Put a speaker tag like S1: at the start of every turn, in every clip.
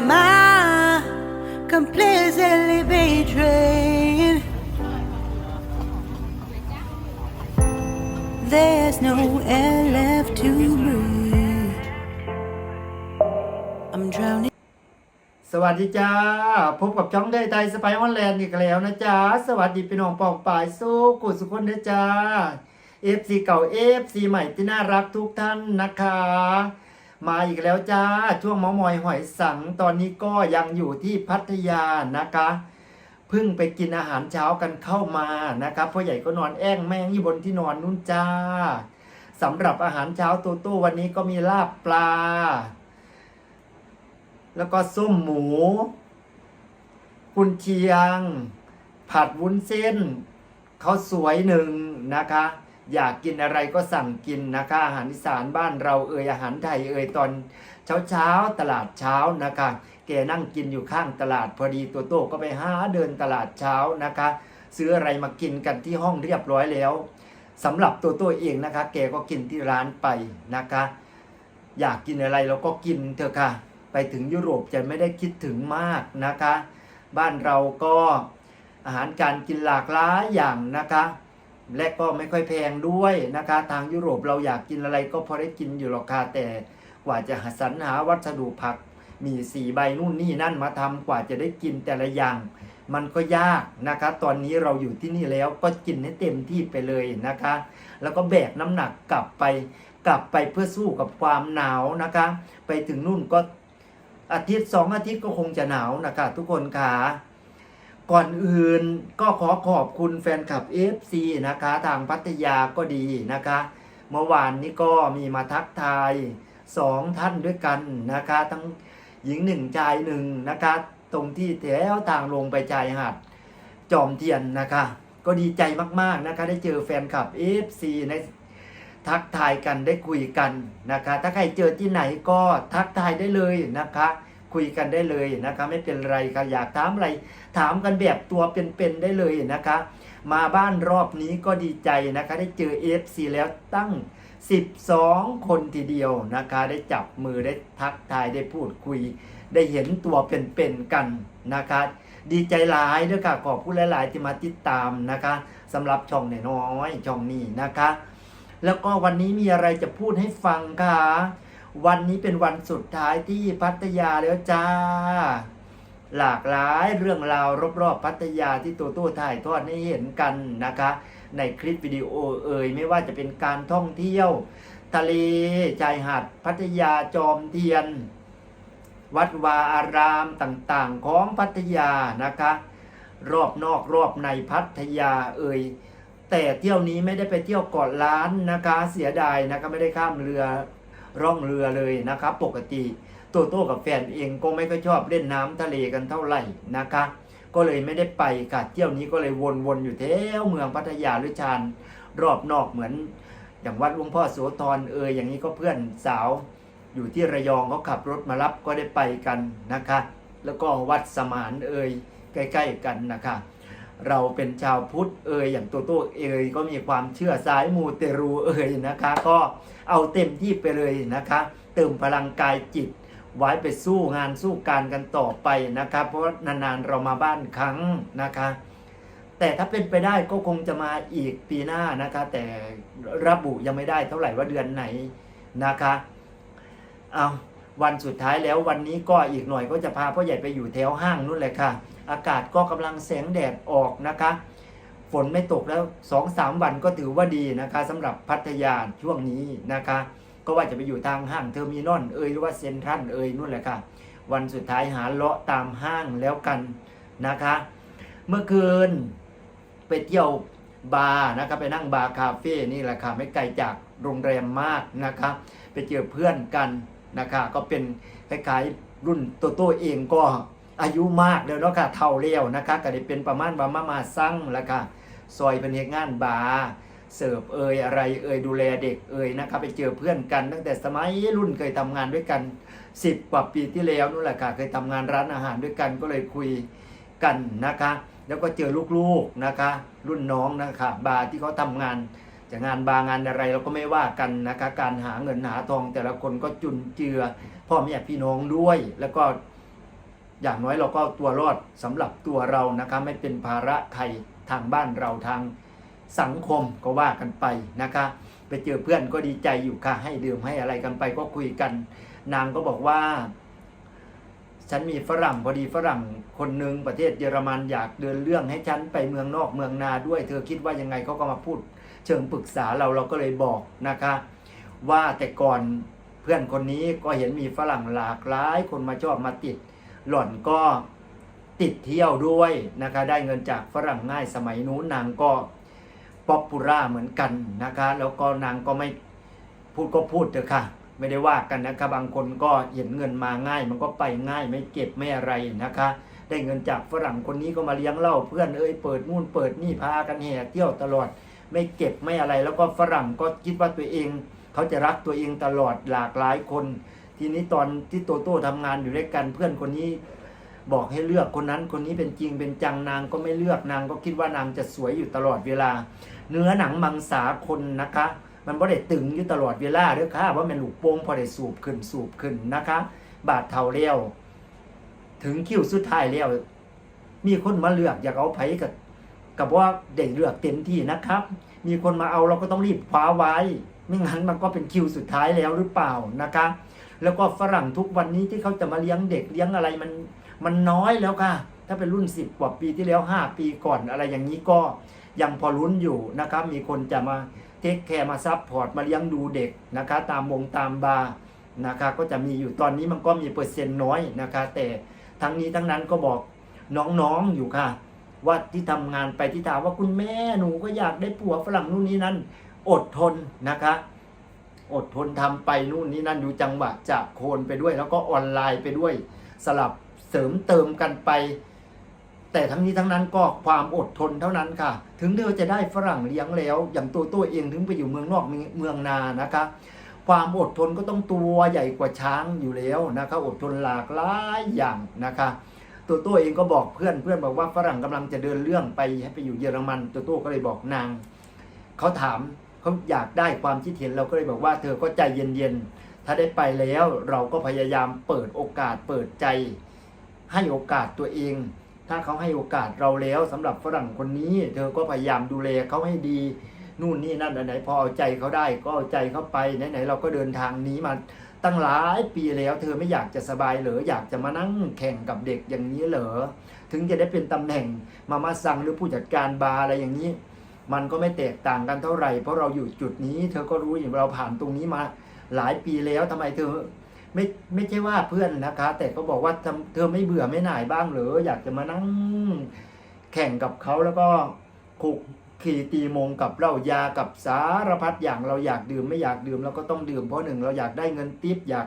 S1: am I completely betrayed? There's no air left to breathe. I'm drowning.
S2: สวัสดีจ้า พบกับช่องได้ไทยสไปออนแลนด์อีกแล้วนะจ๊ะสวัสดีพี่น้องปองปายสู้กุสุคนนะจ้า FC เก่า FC ใหม่ที่น่ารักทุกท่านนะคะ มาอีกแล้วจ้า ช่วงมอมอยหอยสังตอนนี้ก็ยังอยู่ที่พัทยานะคะเพิ่งไปกินอาหารเช้ากันเข้ามานะครับพ่อใหญ่ก็นอนแอ้งแม่งอยู่บนที่นอนนู่นจ้าสำหรับอาหารเช้าตัวตู้วันนี้ก็มีลาบปลา แล้วก็ส้มหมู กุนเชียง ผัดวุ้นเส้นข้าวสวยหนึ่งนะคะ อยากกินอะไรก็สั่งกินนะคะ อาหารอีสานบ้านเราเอ่ยอาหารไทยเอ่ยตอนเช้าเช้าๆตลาดเช้านะคะแกนั่งกินอยู่ข้างตลาดพอดีตัวโตก็ไปหาเดินตลาดเช้านะคะ ซื้ออะไรมากินกันที่ห้องเรียบร้อยแล้วสำหรับตัวโตเองนะคะ แกก็กินที่ร้านไปนะคะ อยากกินอะไรเราก็กินเถอะค่ะ ไปถึงยุโรปจะไม่ได้คิดถึงมากนะคะ บ้านเราก็อาหารการกินหลากหลายอย่างนะคะ และก็ไม่ค่อยแพงด้วยนะคะ ทางยุโรปเราอยากกินอะไรก็พอได้กินอยู่หรอกค่ะแต่กว่าจะหาสรรหาวัสดุผักมีสีใบนู่นนี่นั่นมาทำกว่าจะได้กินแต่ละอย่าง มันก็ยากนะคะ ตอนนี้เราอยู่ที่นี่แล้วก็กินให้เต็มที่ไปเลยนะคะ แล้วก็แบกน้ำหนักกลับไป กลับไปเพื่อสู้กับความหนาวนะคะ ไปถึงนู่นก็อาทิตย์สองอาทิตย์ก็คงจะหนาวนะคะ ทุกคนค่ะ ก่อนอื่นก็ขอขอบคุณแฟนคลับ FC นะคะ ทางพัทยาก็ดีนะคะ เมื่อวานนี้ก็มีมาทักทายสองท่านด้วยกันนะคะ ทั้งหญิงหนึ่งชายหนึ่งนะคะ ตรงที่แถวทางลงไปชายหาดจอมเทียนนะคะ ก็ดีใจมากๆนะคะ ได้เจอแฟนคลับ FC ในทักทายกันได้คุยกันนะคะ ถ้าใครเจอที่ไหนก็ทักทายได้เลยนะคะ คุยกันได้เลยนะคะ ไม่เป็นไรค่ะอยากถามอะไร ถามกันแบบตัวเป็นๆได้เลยนะคะ มาบ้านรอบนี้ก็ดีใจนะคะ ได้เจอ FC แล้วตั้ง 12 คนทีเดียวนะคะ ได้จับมือได้ทักทายได้พูดคุย ได้เห็นตัวเป็นๆกันนะคะ ดีใจหลายด้วยค่ะขอบคุณหลาย ๆ ที่มาติดตามนะคะสำหรับช่องน้อยช่องนี้นะคะ แล้วก็วันนี้มีอะไรจะพูดให้ฟังค่ะ วันนี้เป็นวันสุดท้ายที่พัทยาแล้วจ้า หลากหลายเรื่องราวรอบๆพัทยาที่ตัวตัวถ่ายทอดให้เห็นกันนะคะ ในคลิปวิดีโอเอ่ยไม่ว่าจะเป็นการท่องเที่ยว ทะเลชายหาดพัทยาจอมเทียน วัดวาอารามต่างๆ ของพัทยานะคะ รอบนอกรอบในพัทยาเอ่ยแต่เที่ยวนี้ไม่ได้ไปเที่ยวเกาะล้านนะคะ เสียดายนะคะไม่ได้ข้ามเรือ ร่องเรือเลยนะคะปกติโตโต้กับแฟนเองก็ไม่ค่อยชอบเล่นน้ำทะเลกันเท่าไหร่นะคะ ก็เลยไม่ได้ไปค่ะเที่ยวนี้ก็เลยวนๆอยู่แถวเมืองพัทยาหรือชานรอบนอกเหมือน อย่างวัดหลวงพ่อโสธรเอยอย่างนี้ก็เพื่อนสาว อยู่ที่ระยองเขาขับรถมารับก็ได้ไปกันนะคะ แล้วก็วัดสมานเอยใกล้ ๆ กันนะคะ เราเป็นชาวพุทธเอ่ยอย่างตัวตัวเอ่ยก็มีความเชื่อสายมูเตรูเอ่ยนะคะ ก็เอาเต็มที่ไปเลยนะคะ เติมพลังกายจิต ไว้ไปสู้งานสู้การกันต่อไปนะคะเพราะนานๆเรามาบ้านครั้งนะคะ แต่ถ้าเป็นไปได้ก็คงจะมาอีกปีหน้านะคะ แต่ระบุยังไม่ได้เท่าไหร่ว่าเดือนไหนนะคะเอาวันสุดท้ายแล้ววันนี้ก็อีกหน่อยก็จะพาพ่อใหญ่ไปอยู่แถวห้างนู่นเลยค่ะ อากาศก็กำลังแสงแดดออกนะคะ ฝนไม่ตกแล้วสองสามวันก็ถือว่าดีนะคะสำหรับพัทยาช่วงนี้นะคะ ก็ว่าจะไปอยู่ทางห้างเทอร์มินอลเอยหรือว่าเซ็นทรัลเอยนู่นแหละค่ะ วันสุดท้ายหาเลาะตามห้างแล้วกันนะคะ เมื่อคืนไปเที่ยวบาร์นะคะไปนั่งบาร์คาเฟ่นี่แหละค่ะไม่ไกลจากโรงแรมมากนะคะไปเจอเพื่อนกันนะคะก็เป็นคล้ายๆรุ่นโตโต้เองก็ อายุมากแล้วเนาะค่ะเท่าเลี้ยวนะคะก็ได้เป็นประมาณว่ามามาสั่งแล้วค่ะซอยเป็นเฮกงานบาร์เสิร์ฟเอยอะไรเอยดูแลเด็กเอยนะคะไปเจอเพื่อนกัน ตั้งแต่สมัยรุ่นเคยทำงานด้วยกันสิบกว่าปีที่แล้วนู่นแหละค่ะเคยทำงานร้านอาหารด้วยกันก็เลยคุยกันนะคะ แล้วก็เจอลูกๆนะคะ รุ่นน้องนะคะบาร์ที่เขาทำงานจะงานบาร์งานอะไรเราก็ไม่ว่ากันนะคะการหาเงินหาทองแต่ละคนก็จุนเจือพ่อแม่พี่น้องด้วยแล้วก็ อย่างน้อยเราก็ตัวรอดสำหรับตัวเรานะคะไม่เป็นภาระใครทางบ้านเราทางสังคมก็ว่ากันไปนะคะ ไปเจอเพื่อนก็ดีใจอยู่ค่ะให้ดื่มให้อะไรกันไปก็คุยกัน นางก็บอกว่า ฉันมีฝรั่งพอดีฝรั่งคนหนึ่งประเทศเยอรมันอยากเดินเรื่องให้ฉันไปเมืองนอกเมืองนาด้วย เธอคิดว่ายังไงเขาก็มาพูด เชิงปรึกษาเราเราก็เลยบอกนะคะ ว่าแต่ก่อนเพื่อนคนนี้ก็เห็นมีฝรั่งหลากหลายคนมาชอบมาติด หล่อนก็ติดเที่ยวด้วยนะคะ ได้เงินจากฝรั่งง่ายสมัยนู้นนางก็ป๊อปปูล่าเหมือนกันนะคะ แล้วก็นางก็ไม่พูดก็พูดเถอะค่ะ ไม่ได้ว่ากันนะคะบางคนก็เห็นเงินมาง่าย มันก็ไปง่ายไม่เก็บไม่อะไรนะคะ ได้เงินจากฝรั่งคนนี้ก็มาเลี้ยงเล้าเพื่อนเอ้ยเปิดนู่นเปิดนี่พากันแห่เที่ยวตลอด ไม่เก็บไม่อะไร แล้วก็ฝรั่งก็คิดว่าตัวเอง เขาจะรักตัวเองตลอดหลากหลายคน ทีนี้ตอนที่โตโต้ทำงานอยู่ด้วยกัน เพื่อนคนนี้บอกให้เลือกคนนั้นคนนี้เป็นจริงเป็นจังนางก็ไม่เลือกนางก็คิดว่านางจะสวยอยู่ตลอดเวลา เนื้อหนังมังสาคนนะคะ มันบ่ได้ตึงอยู่ตลอดเวลาเด้อค่ะว่ามันหลูกโป่งพอได้สูบขึ้นสูบขึ้นนะคะ บาดเท่าเลี้ยวถึงคิวสุดท้ายแล้ว มีคนมาเลือกอยากเอาไผกับกับว่าได้เลือกเต็มที่นะครับ มีคนมาเอาเราก็ต้องรีบคว้าไว้ ไม่งั้นมันก็เป็นคิวสุดท้ายแล้วหรือเปล่านะคะ แล้วก็ฝรั่งทุกวันนี้ที่เขาจะมาเลี้ยงเด็กเลี้ยงอะไรมันมันน้อยแล้วค่ะ ถ้าเป็นรุ่นสิบกว่าปีที่แล้วห้าปีก่อนอะไรอย่างนี้ก็ยังพอลุ้นอยู่นะครับ มีคนจะมาเทคแคร์มาซับพอร์ตมาเลี้ยงดูเด็กนะคะ ตามวงตามบาร์นะคะ ก็จะมีอยู่ตอนนี้มันก็มีเปอร์เซ็นต์น้อยนะคะ แต่ทั้งนี้ทั้งนั้นก็บอกน้องๆอยู่ค่ะ ว่าที่ทำงานไปที่ถามว่าคุณแม่หนูก็อยากได้ผัวฝรั่งนู่นนี่นั่นอดทนนะคะ อดทนทำไปนู่นนี่นั่นดูจังหวะจะโคนไปด้วย แล้วก็ออนไลน์ไปด้วย สลับเสริมเติมกันไป แต่ทั้งนี้ทั้งนั้นก็ความอดทนเท่านั้นค่ะ ถึงเธอจะได้ฝรั่งเลี้ยงแล้ว อย่างตัวตัวเองถึงไปอยู่เมืองนอกเมืองนานะคะ ความอดทนก็ต้องตัวใหญ่กว่าช้างอยู่แล้วนะคะ อดทนหลากหลายอย่างนะคะตัวตัวเองก็บอกเพื่อนเพื่อนบอกว่าฝรั่งกำลังจะเดินเรื่องไปให้ไปอยู่เยอรมัน ตัวตัวก็เลยบอกนางเขาถาม เขาอยากได้ความคิดเห็นเราก็เลยบอกว่า เธอก็ใจเย็นๆ ถ้าได้ไปแล้วเราก็พยายามเปิดโอกาสเปิดใจ ให้โอกาสตัวเอง ถ้าเขาให้โอกาสเราแล้วสำหรับฝรั่งคนนี้ เธอก็พยายามดูแลเขาให้ดีนู่นนี่นั่นอันไหนพอเอาใจเขาได้ก็เอาใจเขาไปไหนๆเราก็เดินทางนี้มาตั้งหลายปีแล้วเธอไม่อยากจะสบายเหรออยากจะมานั่งแข่งกับเด็กอย่างนี้เหรอถึงจะได้เป็นตำแหน่งมามาสั่งหรือผู้จัดการบาร์อะไรอย่างนี้ มันก็ไม่แตกต่างกันเท่าไหร่ เพราะเราอยู่จุดนี้ เธอก็รู้อย่างเราผ่านตรงนี้มาหลายปีแล้วทำไมเธอไม่ไม่ใช่ว่าเพื่อนนะคะ แต่ก็บอกว่าเธอไม่เบื่อไม่หน่ายบ้างเหรออยากจะมานั่งแข่งกับเขาแล้วก็คุกขี่ตีมงกับเหล้ายากับสารพัดอย่างเราอยากดื่มไม่อยากดื่มเราก็ต้องดื่มเพราะหนึ่งเราอยากได้เงินติปอยาก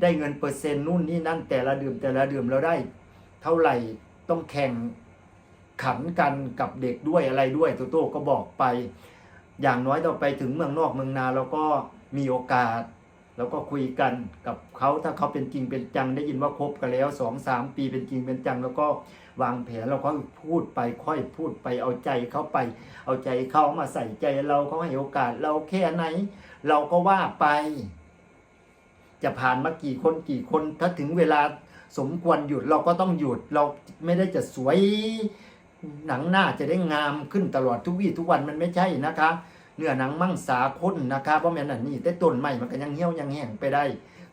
S2: ได้เงินเปอร์เซ็นต์นู่นนี่นั่นแต่ละดื่มแต่ละดื่มเราได้ เท่าไหร่ต้องแข่ง ขันกันกับเด็กด้วยอะไรด้วยโตโต้ก็บอกไป อย่างน้อยเราไปถึงเมืองนอกเมืองนาเราก็มีโอกาสแล้วก็คุยกันกับเขาถ้าเขาเป็นจริงเป็นจังได้ยินว่าคบกันแล้วสองสามปีเป็นจริงเป็นจัง แล้วก็วางแผนเราก็พูดไปค่อยพูดไปเอาใจเขาไป เอาใจเขามาใส่ใจเราเขาให้โอกาสเราแค่ไหน เราก็ว่าไป จะผ่านมากี่คนกี่คนถ้าถึงเวลาสมควรหยุดเราก็ต้องหยุดเราไม่ได้จะสวย หนังหน้าจะได้งามขึ้นตลอดทุกวี่ทุกวันมันไม่ใช่นะคะ เนื้อหนังมั่งสาคนนะคะเพราะแม่นอันนี้แต่ต้นใหม่มันก็ยังเหี่ยวยังแห้งไปได้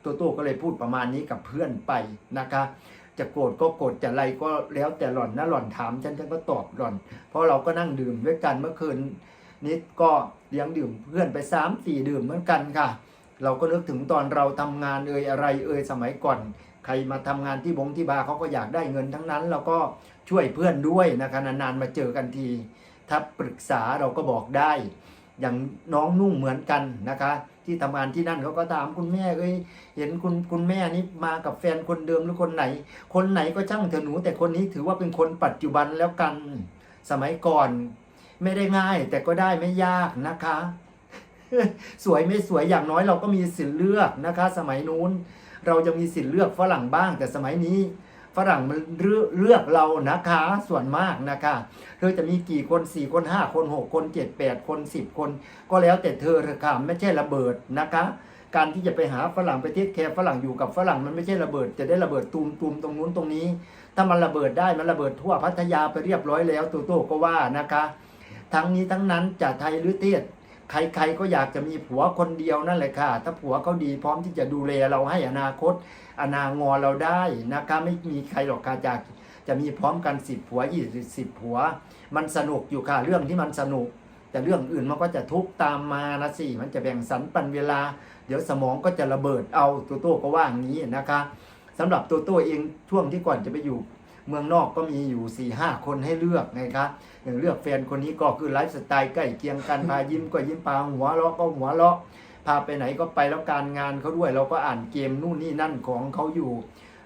S2: ตัวโตก็เลยพูดประมาณนี้กับเพื่อนไปนะคะ จะโกรธก็โกรธจะอะไรก็แล้วแต่หล่อนนะหล่อนถามฉันฉันก็ตอบหล่อน เพราะเราก็นั่งดื่มด้วยกันเมื่อคืนนี้ก็เลี้ยงดื่มเพื่อนไปสามสี่ดื่มเหมือนกันค่ะ เราก็นึกถึงตอนเราทำงานเอ่ยอะไรเอ่ยสมัยก่อน ใครมาทำงานที่บงที่บาร์เขาก็อยากได้เงินทั้งนั้นเราก็ ช่วยเพื่อนด้วยนะคะนานๆมาเจอกันที ถ้าปรึกษาเราก็บอกได้ อย่างน้องนุ่งเหมือนกันนะคะ ที่ทำงานที่นั่นเขาก็ถามคุณแม่เอ้ยเห็นคุณคุณแม่นี่มากับแฟนคนเดิมหรือคนไหน คนไหนก็ช่างเถอะหนูแต่คนนี้ถือว่าเป็นคนปัจจุบันแล้วกันสมัยก่อน ไม่ได้ง่าย แต่ก็ได้ไม่ยากนะคะ สวยไม่สวยอย่างน้อยเราก็มีสิทธิ์เลือกนะคะ สมัยนู้น เราจะมีสิทธิ์เลือกฝรั่งบ้าง แต่สมัยนี้ ฝรั่งมันเลือกเรานะคะ ส่วนมากนะคะเธอจะมีกี่คนสี่คนห้าคนหกคนเจ็ดแปดคนสิบคน ก็แล้วแต่เธอเธอค่ะไม่ใช่ระเบิดนะคะ การที่จะไปหาฝรั่งไปเทคแคร์ฝรั่งอยู่กับฝรั่งมันไม่ใช่ระเบิด จะได้ระเบิดตูมตูมตรงนู้นตรงนี้ ถ้ามันระเบิดได้มันระเบิดทั่วพัทยาไปเรียบร้อยแล้วตัวโตก็ว่านะคะ ทั้งนี้ทั้งนั้นจะไทยหรือเทศใครๆก็อยากจะมีผัวคนเดียวนั่นแหละค่ะ ถ้าผัวเขาดีพร้อมที่จะดูแลเราให้อนาคตอนางอเราได้นะคะไม่มีใครหรอกค่ะจากจะมีพร้อมกันสิบผัวยี่สิบสิบผัว มันสนุกอยู่ค่ะเรื่องที่มันสนุก แต่เรื่องอื่นมันก็จะทุกตามมานะสิมันจะแบ่งสรรปันเวลา เดี๋ยวสมองก็จะระเบิดเอาตัวโต้ก็ว่าอย่างนี้นะคะสำหรับตัวโต้เองช่วงที่ก่อนจะไปอยู่เมืองนอกก็มีอยู่4ี่ห้าคนให้เลือกไงคะอย่างเลือกแฟนคนนี้ก็คือไลฟ์สไตล์ใกล้เคียงกันพายิ้มก็ยิ้มพาหัวเราะก็หัวเราะ พาไปไหนก็ไปแล้วการงานเขาด้วย เราก็อ่านเกมนู่นนี่นั่นของเขาอยู่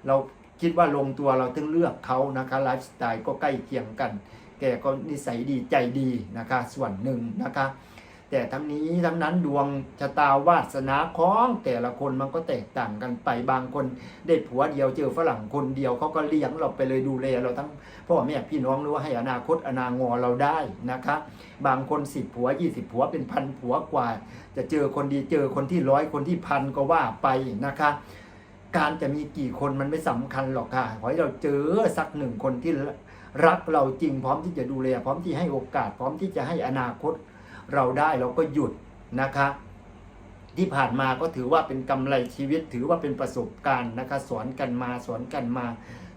S2: เราคิดว่าลงตัวเราถึงเลือกเขานะคะไลฟ์สไตล์ก็ใกล้เคียงกัน แกก็นิสัยดีใจดีนะคะ ส่วนหนึ่งนะคะ แต่ทั้งนี้ทั้งนั้นดวงชะตาวาสนาของแต่ละคนมันก็แตกต่างกันไปบางคนได้ผัวเดียวเจอฝรั่งคนเดียวเขาก็เลี้ยงเราไปเลยดูแลเราทั้งพ่อแม่พี่น้องหรือว่าให้อนาคตอนางอเราได้นะคะบางคนสิบผัวยี่สิบผัวเป็นพันผัวกว่า จะเจอคนดีเจอคนที่ร้อยคนที่พันก็ว่าไปนะคะการจะมีกี่คนมันไม่สำคัญหรอกค่ะ ขอให้เราเจอสักหนึ่งคนที่รักเราจริงพร้อมที่จะดูแลพร้อมที่ให้โอกาส พร้อมที่จะให้อนาคต เราได้เราก็หยุดนะคะ ที่ผ่านมาก็ถือว่าเป็นกำไรชีวิต ถือว่าเป็นประสบการณ์นะคะ สอนกันมาสอนกันมา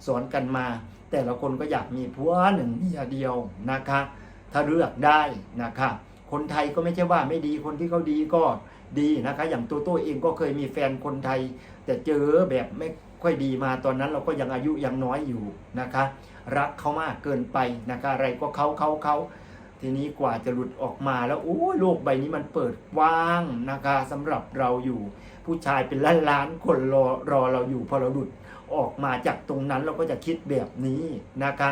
S2: สอนกันมา แต่ละคนก็อยากมีผัวหนึ่งเมียเดียวนะคะ ถ้าเลือกได้นะคะคนไทยก็ไม่ใช่ว่าไม่ดีคนที่เขาดีก็ดีนะคะ อย่างตัวโต้เองก็เคยมีแฟนคนไทย แต่เจอแบบไม่ค่อยดีมาตอนนั้นเราก็ยังอายุยังน้อยอยู่นะคะ รักเขามากเกินไปนะคะ อะไรก็เขาเขาเขา ทีนี้กว่าจะหลุดออกมาแล้วโอ้โลกใบนี้มันเปิดกว้างนะคะสำหรับเราอยู่ผู้ชายเป็นล้านล้านๆคนรอรอเราอยู่พอเราหลุดออกมาจากตรงนั้นเราก็จะคิดแบบนี้นะคะ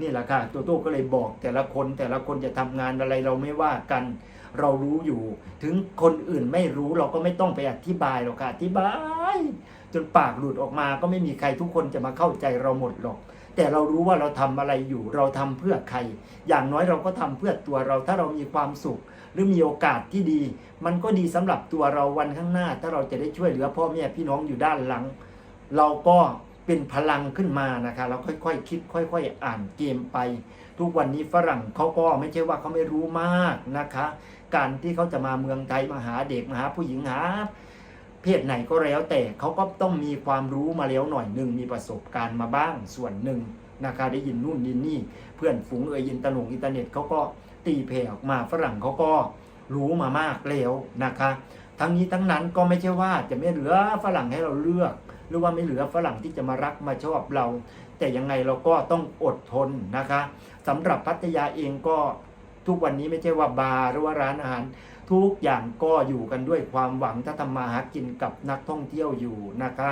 S2: นี่แหละค่ะตัวโต้ก็เลยบอกแต่ละคนแต่ละคนจะทำงานอะไรเราไม่ว่ากัน เรารู้อยู่ ถึงคนอื่นไม่รู้เราก็ไม่ต้องไปอธิบายหรอกค่ะอธิบาย จนปากหลุดออกมาก็ไม่มีใครทุกคนจะมาเข้าใจเราหมดหรอก แต่เรารู้ว่าเราทำอะไรอยู่ เราทำเพื่อใคร อย่างน้อยเราก็ทำเพื่อตัวเรา ถ้าเรามีความสุข หรือมีโอกาสที่ดี มันก็ดีสำหรับตัวเราวันข้างหน้า ถ้าเราจะได้ช่วยเหลือพ่อแม่พี่น้องอยู่ด้านหลัง เราก็เป็นพลังขึ้นมานะคะ เราค่อยๆคคิด ค่อย ๆอ่านเกมไป ทุกวันนี้ฝรั่งเขาก็ไม่ใช่ว่าเขาไม่รู้มากนะคะ การที่เขาจะมาเมืองไทยมาหาเด็กมาหาผู้หญิงหา เพศไหนก็แล้วแต่เขาก็ต้องมีความรู้มาแล้วหน่อยหนึ่งมีประสบการณ์มาบ้างส่วนหนึ่งนะคะได้ยินนู่นยินนี่ เพื่อนฝูงเอ่ยอินตอร์หนงอินเทอร์เน็ตเขาก็ตีเพออกมาฝรั่งเขาก็รู้มามากแล้วนะคะ ทั้งนี้ทั้งนั้นก็ไม่ใช่ว่าจะไม่เหลือฝรั่งให้เราเลือก หรือว่าไม่เหลือฝรั่งที่จะมารักมาชอบเรา แต่ยังไงเราก็ต้องอดทนนะคะสำหรับพัทยาเองก็ทุกวันนี้ไม่ใช่ว่าบาร์หรือว่าร้านอาหาร ทุกอย่างก็อยู่กันด้วยความหวังถ้าทำมาหากินกับนักท่องเที่ยวอยู่นะคะ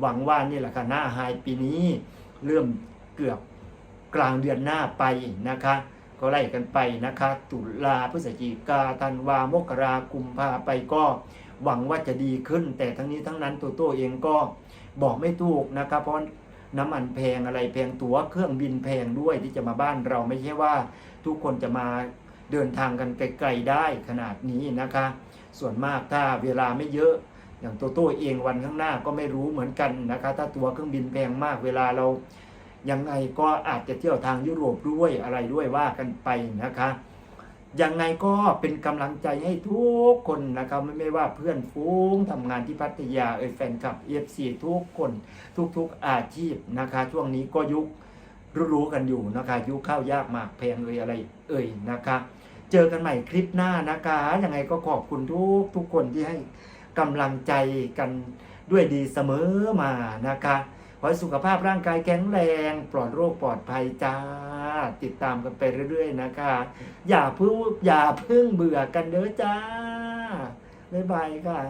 S2: หวังว่านี่แหละค่ะหน้าไฮปีนี้ เริ่มเกือบกลางเดือนหน้าไปนะคะ ก็ไล่กันไปนะคะ ตุลาพฤศจิกาธันวามกรากุมภาไปก็หวังว่าจะดีขึ้น แต่ทั้งนี้ทั้งนั้นตัวโตเองก็บอกไม่ถูกนะคะเพราะน้ำมันแพงอะไรแพงตั๋วเครื่องบินแพงด้วยที่จะมาบ้านเราไม่ใช่ว่าทุกคนจะมา เดินทางกันไกลๆได้ขนาดนี้นะคะ ส่วนมากถ้าเวลาไม่เยอะอย่างตัวโต้เองวันข้างหน้าก็ไม่รู้เหมือนกันนะคะ ถ้าตัวเครื่องบินแพงมากเวลาเรายังไงก็อาจจะเที่ยวทางยุโรปด้วยอะไรด้วยว่ากันไปนะคะยังไงก็เป็นกำลังใจให้ทุกคนนะครับไม่ไม่ว่าเพื่อนฟูงทำงานที่พัทยาเอ่ยแฟนคลับเอฟซีทุกคนทุกๆอาชีพนะคะ ช่วงนี้ก็ยุครู้ๆกันอยู่นะคะ ยุคข้าวยากหมากแพงเลยอะไร เอ่ยนะคะ เจอกันใหม่คลิปหน้านะคะยังไงก็ขอบคุณทุกทุกคนที่ให้กำลังใจกันด้วยดีเสมอมานะคะขอให้สุขภาพร่างกายแข็งแรง ปลอดโรคปลอดภัยจ้า ติดตามกันไปเรื่อย ๆ นะคะ อย่าเพิ่งอย่าเพิ่งเบื่อกันเด้อจ้า บ๊ายบายค่ะ